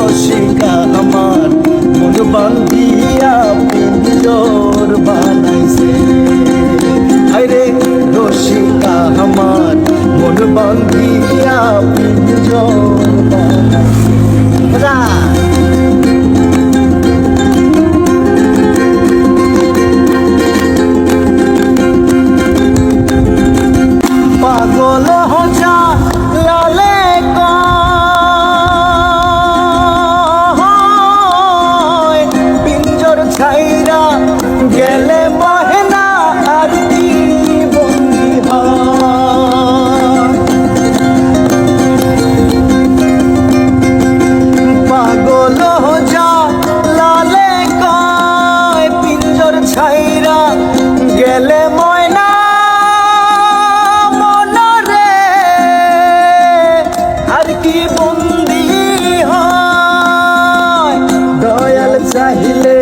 রসিকা আমার। মন বান্ধিয়া পিঞ্জর বানাইছে। আরে রসিকা আমার। মন বান্ধিয়া গেলে ময়না মনরে। আর কি বন্দি হয়? দয়াল চাহিলে